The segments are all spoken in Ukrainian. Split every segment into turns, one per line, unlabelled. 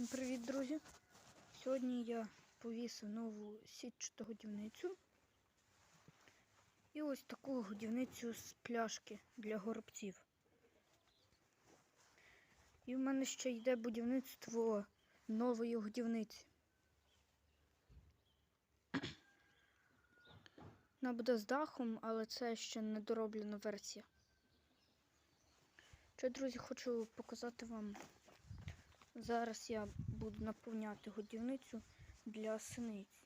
Всім привіт, друзі! Сьогодні я повісив нову сітчату годівницю. І ось таку годівницю з пляшки для горобців. І в мене ще йде будівництво нової годівниці. Вона буде з дахом, але це ще не дороблена версія. Ще, друзі, хочу показати вам. Зараз я буду наповняти годівницю для синиць.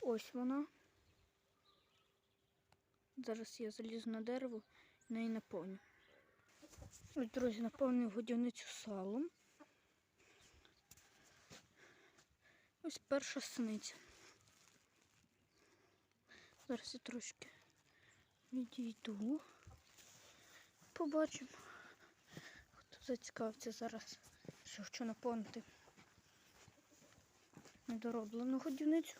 Ось вона. Зараз я залізу на дерево і неї наповню. Ось, друзі, наповнюю годівницю салом. Ось перша синиця. Зараз я трошки відійду. Побачимо. Хто зацікавиться зараз, що хочу наповнити недороблену годівницю.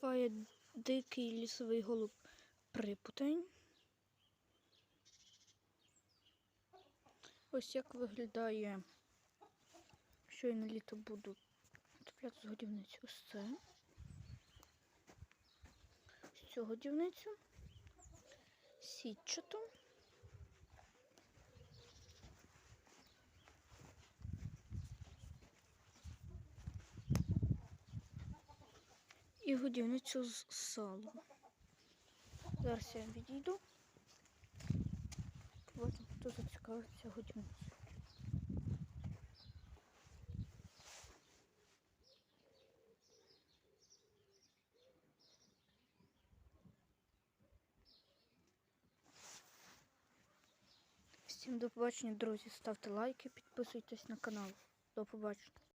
Співає дикий лісовий голуб припутень. Ось як виглядає, що я на літо буду з годівницю. Ось це. Ось цю годівницю. Сітчату. І годівницю з салу. Зараз я відійду. Побачимо, хто зацікавиться годівницю. Всім до побачення, друзі. Ставте лайки, підписуйтесь на канал. До побачення.